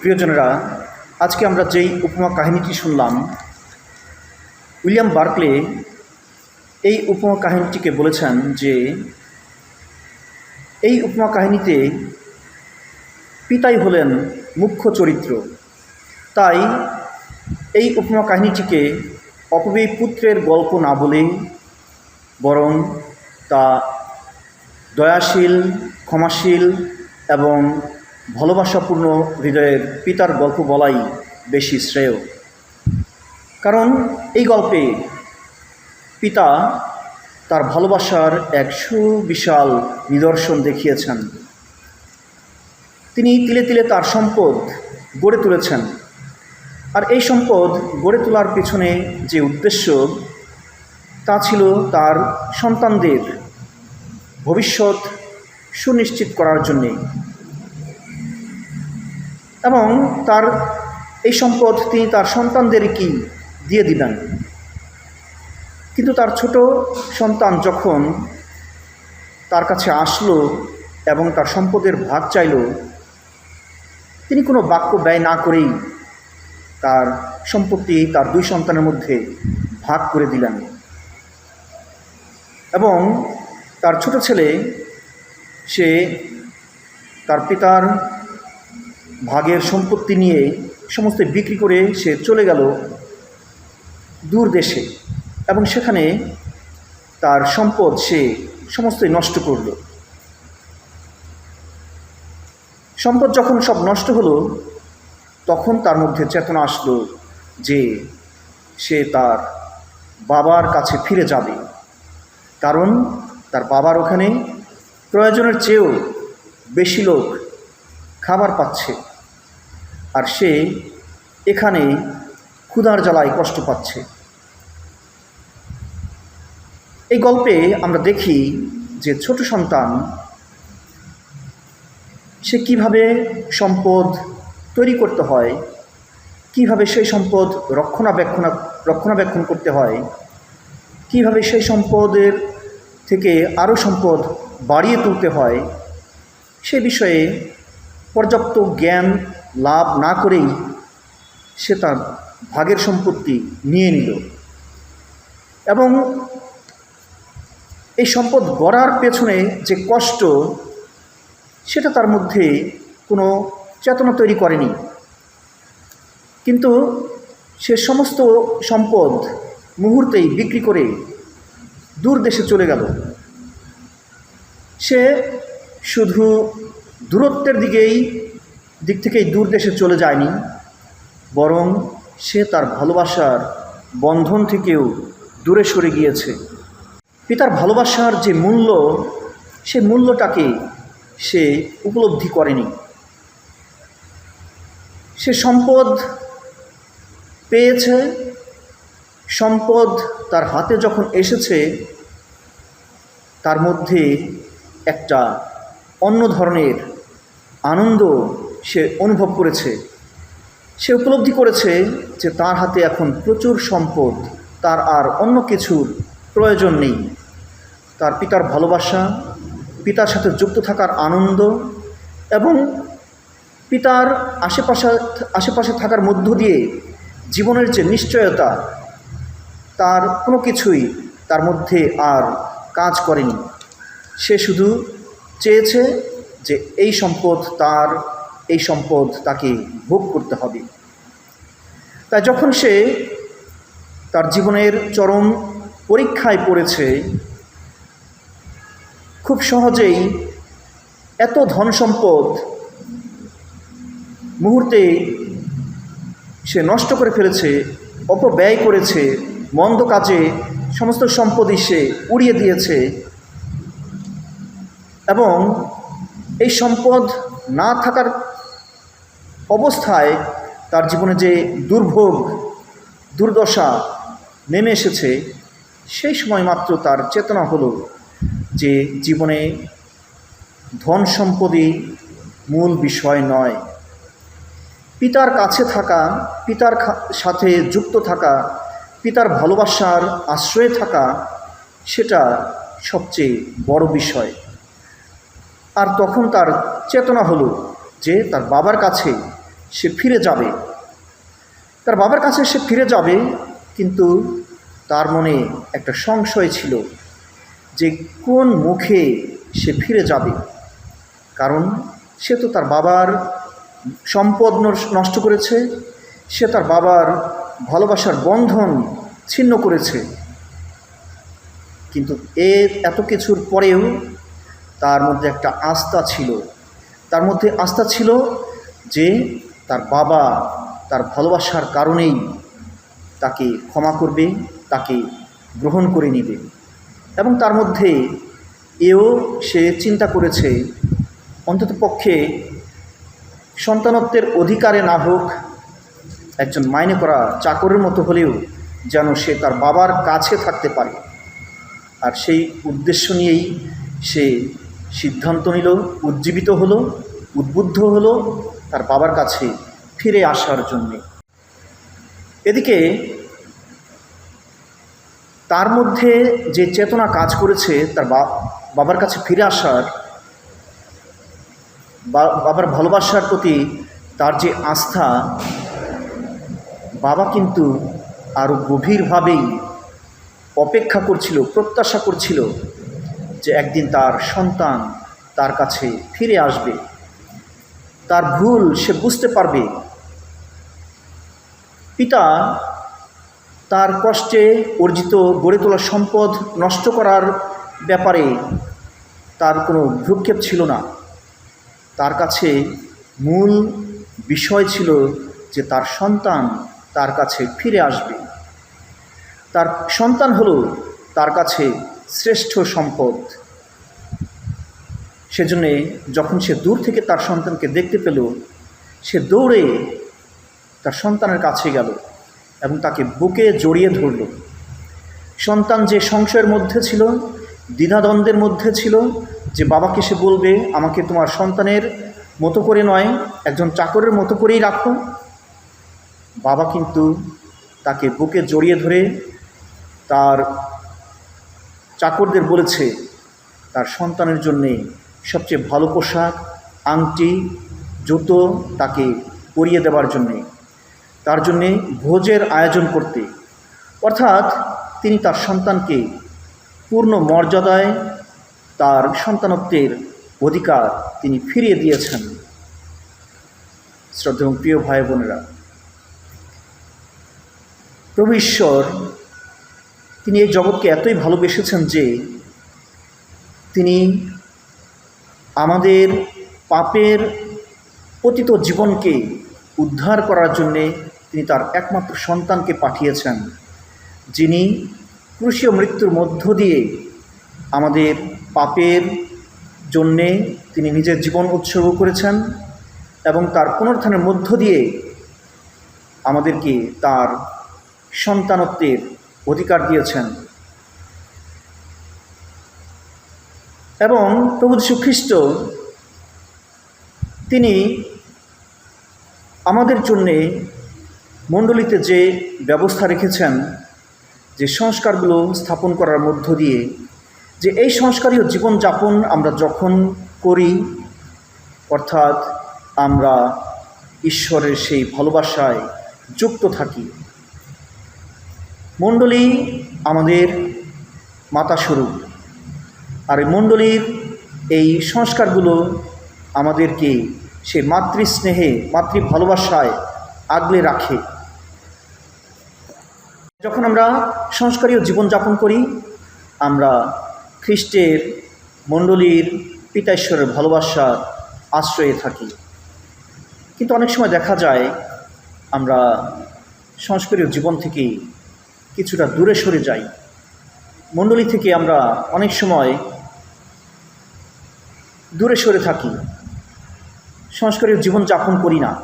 প্রিয়জনেরা, আজকে আমরা যেই উপমা কাহিনীটি শুনলাম, উইলিয়াম বার্কলে এই উপমা কাহিনীটিকে বলেছেন যে, এই উপমা কাহিনীতে পিতাই হলেন মুখ্য চরিত্র। তাই এই উপমা কাহিনীটিকে অপব্যয়ী পুত্রের গল্প না বলে বরং তা দয়াশীল, ক্ষমাশীল এবং ভালোবাসাপূর্ণ হৃদয়ের পিতার গল্প বলাই বেশি শ্রেয়। কারণ এই গল্পে পিতা তার ভালোবাসার এক সুবিশাল নিদর্শন দেখিয়েছেন। তিনি তিলে তিলে তার সম্পদ গড়ে তুলেছেন। আর এই সম্পদ গড়ে তোলার পিছনে যে উদ্দেশ্য, তা ছিল তার সন্তানদের ভবিষ্যৎ সুনিশ্চিত করার জন্যে। এবং তার এই সম্পদ তিনি তার সন্তানদেরকেই দিয়ে দিলেন। কিন্তু তার ছোট সন্তান যখন তার কাছে আসলো এবং তার সম্পদের ভাগ চাইল, তিনি কোনো বাক্য ব্যয় না করেই তার সম্পত্তি তার দুই সন্তানের মধ্যে ভাগ করে দিলেন এবং তার ছোট ছেলে, সে তার পিতার ভাগের সম্পত্তি নিয়ে সমস্ত বিক্রি করে সে চলে গেল দূর দেশে। এবং সেখানে তার সম্পদ সে সমস্তই নষ্ট করল। সম্পদ যখন সব নষ্ট হলো, তখন তার মধ্যে চেতনা আসলো যে সে তার বাবার কাছে ফিরে যাবে। কারণ তার বাবার ওখানে প্রয়োজনের চেয়েও বেশি লোক খাবার পাচ্ছে। আর সে এখানে ক্ষুধার জ্বালায় কষ্ট পাচ্ছে। এই গল্পে আমরা দেখি যে ছোট সন্তান সে কীভাবে সম্পদ তৈরি করতে হয়, কীভাবে সেই সম্পদ রক্ষণাবেক্ষণ রক্ষণাবেক্ষণ করতে হয়, কীভাবে সেই সম্পদের থেকে আরও সম্পদ বাড়িয়ে তুলতে হয়, সে বিষয়ে পর্যাপ্ত জ্ঞান লাভ না করেই সে তার ভাগের সম্পত্তি নিয়ে নিল। এবং এই সম্পদ গড়ার পেছনে যে কষ্ট, সেটা তার মধ্যে কোনো চেতনা তৈরি করেনি। কিন্তু সে সমস্ত সম্পদ মুহূর্তেই বিক্রি করে দূর দেশে চলে গেল। সে শুধু দূরত্বের দিকেই দিক থেকেই দূর দেশে চলে যায়নি, বরং সে তার ভালোবাসার বন্ধন থেকেও দূরে সরে গিয়েছে। পিতার ভালোবাসার যে মূল্য, সে মূল্যটাকে সে উপলব্ধি করেনি। সে সম্পদ পেয়েছে, সম্পদ তার হাতে যখন এসেছে, তার মধ্যে একটা অন্য ধরনের আনন্দ সে অনুভব করেছে, সে উপলব্ধি করেছে যে তার হাতে এখন প্রচুর সম্পদ, তার আর অন্য কিছুর প্রয়োজন নেই। তার পিতার ভালোবাসা, পিতার সাথে যুক্ত থাকার আনন্দ এবং পিতার আশেপাশে আশেপাশে থাকার মধ্য দিয়ে জীবনের যে নিশ্চয়তা, তার কোনো কিছুই তার মধ্যে আর কাজ করেনি। সে শুধু চেয়েছে যে এই সম্পদ তার এই সম্পদ তাকে ভোগ করতে হবে। তাই যখন সে তার জীবনের চরম পরীক্ষায় পড়েছে, খুব সহজেই এত ধন সম্পদ মুহূর্তে সে নষ্ট করে ফেলেছে, অপব্যয় করেছে, মন্দ কাজে সমস্ত সম্পদই সে উড়িয়ে দিয়েছে এবং এই সম্পদ না থাকার অবস্থায় তার জীবনে যে দুর্ভোগ, দুর্দশা নেমে এসেছে, সেই সময় মাত্র তার চেতনা হলো যে জীবনে ধন সম্পদই মূল বিষয় নয়। পিতার কাছে থাকা, পিতার সাথে যুক্ত থাকা, পিতার ভালোবাসার আশ্রয়ে থাকা, সেটা সবচেয়ে বড় বিষয়। আর তখন তার চেতনা হলো যে তার বাবার কাছে সে ফিরে যাবে। তার বাবার কাছে সে ফিরে যাবে, কিন্তু তার মনে একটা সংশয় ছিল যে কোন মুখে সে ফিরে যাবে। কারণ সে তো তার বাবার সম্পদ নষ্ট করেছে, সে তার বাবার ভালোবাসার বন্ধন ছিন্ন করেছে। কিন্তু এর এত কিছুর পরেও তার মধ্যে একটা আস্থা ছিল। তার মধ্যে আস্থা ছিল যে তার বাবা তার ভালোবাসার কারণেই তাকে ক্ষমা করবে, তাকে গ্রহণ করে নেবে। এবং তার মধ্যে এও সে চিন্তা করেছে, অন্তত পক্ষে সন্তানত্বের অধিকারে না হোক, একজন মাইনে করা চাকরের মতো হলেও যেন সে তার বাবার কাছে থাকতে পারে। আর সেই উদ্দেশ্য নিয়েই সে সিদ্ধান্ত নিল, উজ্জীবিত হলো, উদ্বুদ্ধ হলো তার বাবার কাছে ফিরে আসার জন্যে। এদিকে তার মধ্যে যে চেতনা কাজ করেছে তার বাবার কাছে ফিরে আসার বাবার ভালোবাসার প্রতি তার যে আস্থা, বাবা কিন্তু আরও গভীরভাবেই অপেক্ষা করছিল, প্রত্যাশা করছিল যে একদিন তার সন্তান তার কাছে ফিরে আসবে। তার ভুল সে বুঝতে পারবে। পিতা তার কষ্টে অর্জিত গড়ে তোলা সম্পদ নষ্ট করার ব্যাপারে তার কোনো ভ্রুক্ষেপ ছিল না। তার কাছে মূল বিষয় ছিল যে তার সন্তান তার কাছে ফিরে আসবে। তার সন্তান হলো তার কাছে শ্রেষ্ঠ সম্পদ। সেজন্যে যখন সে দূর থেকে তার সন্তানকে দেখতে পেল, সে দৌড়ে তার সন্তানের কাছে গেল এবং তাকে বুকে জড়িয়ে ধরল। সন্তান যে সংশয়ের মধ্যে ছিল, দ্বিধাদ্বন্দ্বের মধ্যে ছিল, যে বাবাকে সে বলবে, আমাকে তোমার সন্তানের মতো করে নয়, একজন চাকরের মতো করেই রাখো। বাবা কিন্তু তাকে বুকে জড়িয়ে ধরে তার চাকরদের বলেছে, তার সন্তানের জন্যে সবচেয়ে ভালো পোশাক, আংটি, জুতো তাকে পরিয়ে দেওয়ার জন্যে। তার জন্যে ভোজের আয়োজন করতে। অর্থাৎ তিনি তার সন্তানকে পূর্ণ মর্যাদায় তার সন্তানত্বের অধিকার তিনি ফিরিয়ে দিয়েছেন। শ্রদ্ধা এবং প্রিয় ভাই বোনেরা, প্রভু ঈশ্বর, তিনি এই জগৎকে এতই ভালোবেসেছেন যে তিনি আমাদের পাপের পতিত জীবনকে উদ্ধার করার জন্যে তিনি তার একমাত্র সন্তানকে পাঠিয়েছেন, যিনি ক্রুশীয় মৃত্যুর মধ্য দিয়ে আমাদের পাপের জন্যে তিনি নিজের জীবন উৎসর্গ করেছেন এবং তার পুনরুত্থানের মধ্য দিয়ে আমাদেরকে তার সন্তানত্বের অধিকার দিয়েছেন। এবং প্রভু খ্রিস্ট তিনি আমাদের জন্যে মণ্ডলীতে যে ব্যবস্থা রেখেছেন, যে সংস্কারগুলো স্থাপন করার মধ্য দিয়ে, যে এই সংস্কারীয় জীবনযাপন আমরা যখন করি, অর্থাৎ আমরা ঈশ্বরের সেই ভালোবাসায় যুক্ত থাকি, মণ্ডলী আমাদের মাতা স্বরূপ আর এই মণ্ডলীর এই সংস্কারগুলো আমাদেরকে সে মাতৃস্নেহে মাতৃ ভালোবাসায় আগলে রাখে। যখন আমরা সংস্কারীয় জীবনযাপন করি, আমরা খ্রিস্টের মণ্ডলীর পিতা ঈশ্বরের ভালোবাসার আশ্রয়ে থাকি। কিন্তু অনেক সময় দেখা যায়, আমরা সংস্কারীয় জীবন থেকে কিছুটা দূরে সরে যাই। মণ্ডলী থেকে আমরা অনেক সময় দূরে সরে থাকি। সংস্কারীয় জীবনযাপন করি না।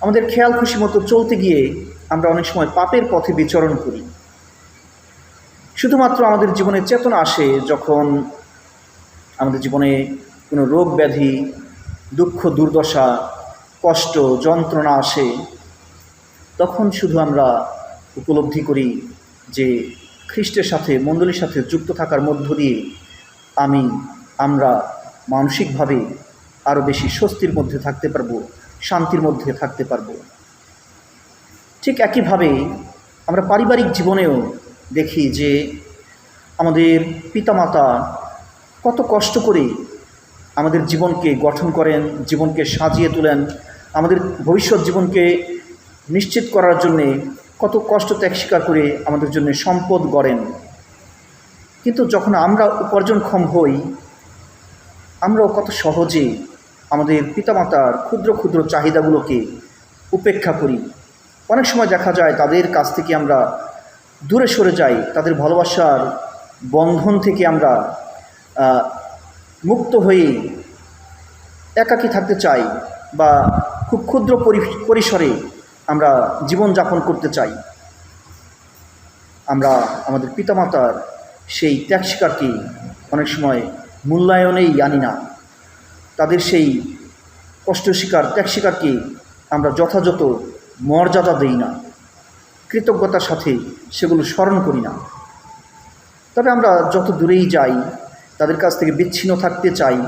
আমাদের খেয়াল খুশি মতো চলতে গিয়ে আমরা অনেক সময় পাপের পথে বিচরণ করি। শুধুমাত্র আমাদের জীবনে চেতনা আসে যখন আমাদের জীবনে কোনো রোগ ব্যাধি, দুঃখ, দুর্দশা, কষ্ট, যন্ত্রণা আসে, তখন শুধু আমরা উপলব্ধি করি যে খ্রিস্টের সাথে, মণ্ডলীর সাথে যুক্ত থাকার মধ্য দিয়ে আমি আমরা মানসিকভাবে আরও বেশি স্বস্তির মধ্যে থাকতে পারব, শান্তির মধ্যে থাকতে পারব। ঠিক একইভাবে আমরা পারিবারিক জীবনেও দেখি যে আমাদের পিতামাতা কত কষ্ট করে আমাদের জীবনকে গঠন করেন, জীবনকে সাজিয়ে তোলেন, আমাদের ভবিষ্যৎ জীবনকে নিশ্চিত করার জন্যে কত কষ্ট ত্যাগ স্বীকার করে আমাদের জন্য সম্পদ গড়েন। কিন্তু যখন আমরা উপার্জনক্ষম হই আমরাও কত সহজে আমাদের পিতামাতার ক্ষুদ্র ক্ষুদ্র চাহিদাগুলোকে উপেক্ষা করি। অনেক সময় দেখা যায় তাদের কাছ থেকে আমরা দূরে সরে যাই, তাদের ভালোবাসার বন্ধন থেকে আমরা মুক্ত হয়ে একাকী থাকতে চাই বা খুব ক্ষুদ্র পরি- পরিসরে আমরা জীবনযাপন করতে চাই। আমরা আমাদের পিতামাতার সেই ত্যাগ স্বীকারকে অনেক সময় মূল্যায়নেই আনি না। তাদের সেই কষ্ট শিকার, ত্যাগ শিকারকে আমরা যথাযথ মর্যাদা দেই না। কৃতজ্ঞতার সাথে সেগুলো স্মরণ করি না। তবে আমরা যত দূরেই যাই, তাদের কাছ থেকে বিচ্ছিন্ন থাকতে চাই।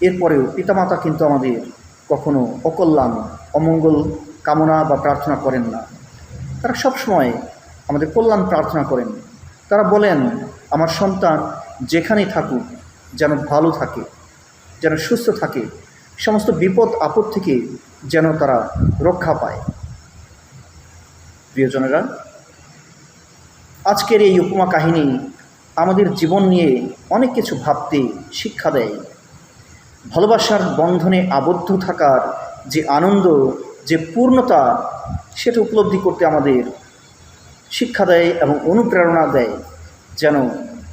এরপরেও পিতামাতা কিন্তু আমাদের কখনো অকল্যাণ, অমঙ্গল কামনা বা প্রার্থনা করেন না। তারা সবসময় আমাদের কল্যাণ প্রার্থনা করেন। তারা বলেন, আমার সন্তান যেখানেই থাকুক, যেন ভালো থাকে, যেন সুস্থ থাকে, সমস্ত বিপদ, আপদ থেকে যেন তারা রক্ষা পায়। প্রিয়জনেরা আজকের এই উপমা কাহিনী আমাদের জীবন নিয়ে অনেক কিছু ভাবতে শিক্ষা দেয়। ভালোবাসার বন্ধনে আবদ্ধ থাকার যে আনন্দ, যে পূর্ণতা, সেটা উপলব্ধি করতে আমাদের শিক্ষা দেয় এবং অনুপ্রেরণা দেয়, যেন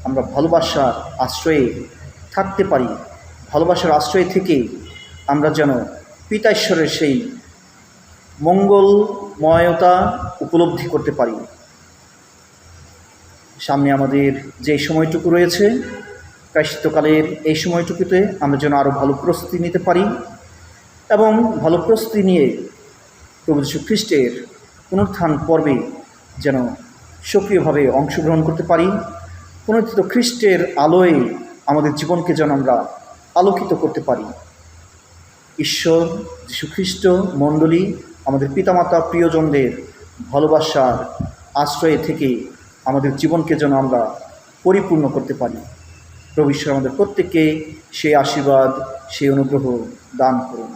আমরা ভালোবাসার আশ্রয়ে থাকতে পারি। ভালোবাসার আশ্রয় থেকে আমরা যেন পিতা ঈশ্বরের সেই মঙ্গলময়তা উপলব্ধি করতে পারি। সামনে আমাদের যে সময়টুকু রয়েছে, প্রায়শ্চিত্তকালের এই সময়টুকুতে আমরা যেন আরও ভালো প্রস্তুতি নিতে পারি এবং ভালো প্রস্তুতি নিয়ে প্রভু খ্রিস্টের পুনরুত্থান পর্বে যেন সক্রিয়ভাবে অংশগ্রহণ করতে পারি। পুনরুত্থিত খ্রিস্টের আলোয় আমাদের জীবনকে যেন আমরা আলোকিত করতে পারি। ঈশ্বর, যীশুখ্রিস্ট, মণ্ডলী, আমাদের পিতামাতা, প্রিয়জনদের ভালোবাসার আশ্রয়ে থেকে আমাদের জীবনকে যেন আমরা পরিপূর্ণ করতে পারি। প্রভু ঈশ্বর আমাদের প্রত্যেককে সেই আশীর্বাদ, সেই অনুগ্রহ দান করুন।